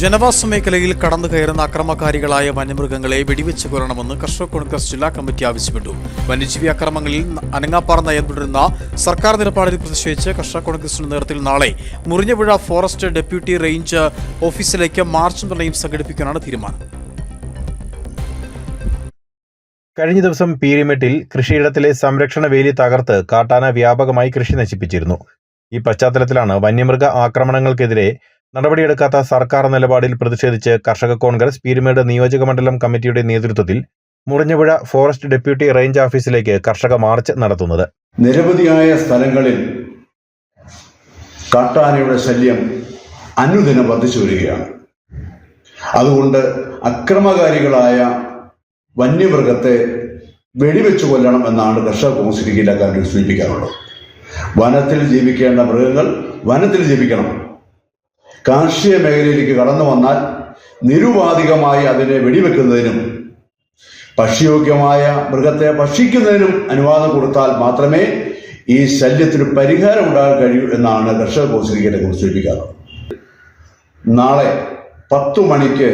ജനവാസ മേഖലയിൽ കടന്നു കയറുന്ന അക്രമകാരികളായ വന്യമൃഗങ്ങളെ വെടിവെച്ച് കൊല്ലണമെന്ന് കർഷക കോൺഗ്രസ് ജില്ലാ കമ്മിറ്റി ആവശ്യപ്പെട്ടു. വന്യജീവി അക്രമങ്ങളിൽ അനങ്ങാപ്പാറ നയം സർക്കാർ നിലപാടിൽ പ്രതിഷേധിച്ച് കർഷക കോൺഗ്രസിന്റെ നേതൃത്വത്തിൽ നാളെ മുറിഞ്ഞപുഴ ഫോറസ്റ്റ് ഡെപ്യൂട്ടി റേഞ്ച് ഓഫീസിലേക്ക് മാർച്ചും നിർണയം സംഘടിപ്പിക്കാനാണ് തീരുമാനം. കഴിഞ്ഞ ദിവസം പീരിമെട്ടിൽ കൃഷിയിടത്തിലെ സംരക്ഷണ വേലി തകർത്ത് കാട്ടാന വ്യാപകമായി കൃഷി നശിപ്പിച്ചിരുന്നു. ഈ പശ്ചാത്തലത്തിലാണ് വന്യമൃഗ ആക്രമണങ്ങൾക്കെതിരെ നടപടിയെടുക്കാത്ത സർക്കാർ നിലപാടിൽ പ്രതിഷേധിച്ച് കർഷക കോൺഗ്രസ് പീരുമേട് നിയോജക മണ്ഡലം കമ്മിറ്റിയുടെ നേതൃത്വത്തിൽ മുറിഞ്ഞപുഴ ഫോറസ്റ്റ് ഡെപ്യൂട്ടി റേഞ്ച് ഓഫീസിലേക്ക് കർഷക മാർച്ച് നടത്തുന്നത്. നിരവധിയായ സ്ഥലങ്ങളിൽ കാട്ടാനയുടെ ശല്യം അനുദിനം വർദ്ധിച്ചു വരികയാണ്. അതുകൊണ്ട് അക്രമകാരികളായ വന്യമൃഗത്തെ വെടിവെച്ചു കൊല്ലണം എന്നാണ് കർഷക കമ്മിറ്റി സൂചിപ്പിക്കാറുള്ളത്. വനത്തിൽ ജീവിക്കേണ്ട മൃഗങ്ങൾ വനത്തിൽ ജീവിക്കണം. കാർഷിക മേഖലയിലേക്ക് കടന്നു വന്നാൽ നിരുപാധികമായി അതിനെ വെടിവെക്കുന്നതിനും ഭക്ഷ്യയോഗ്യമായ മൃഗത്തെ ഭക്ഷിക്കുന്നതിനും അനുവാദം കൊടുത്താൽ മാത്രമേ ഈ ശല്യത്തിന് പരിഹാരം ഉണ്ടാകാൻ കഴിയൂ എന്നാണ് കർഷക കൗൺസിലിനെ കുറിച്ച് സൂചിപ്പിക്കാറ് നാളെ പത്തു മണിക്ക്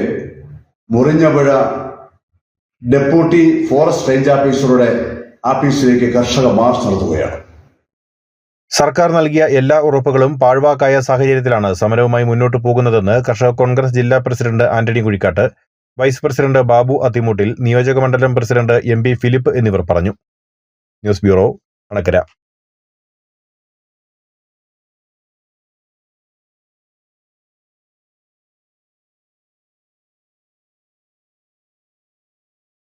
മുറിഞ്ഞപുഴ ഡെപ്യൂട്ടി ഫോറസ്റ്റ് റേഞ്ച് ഓഫീസറുടെ ഓഫീസിലേക്ക് കർഷക മാർച്ച് നടത്തുകയാണ്. സർക്കാർ നൽകിയ എല്ലാ ഉറപ്പുകളും പാഴ്വാക്കായ സാഹചര്യത്തിലാണ് സമരവുമായി മുന്നോട്ടു പോകുന്നതെന്ന് കർഷക കോൺഗ്രസ് ജില്ലാ president Antony Kuzhikkattu vice president Babu Athimoottil നിയോജക മണ്ഡലം പ്രസിഡന്റ് എം പി ഫിലിപ്പ് എന്നിവർ പറഞ്ഞു. News bureau Anakkara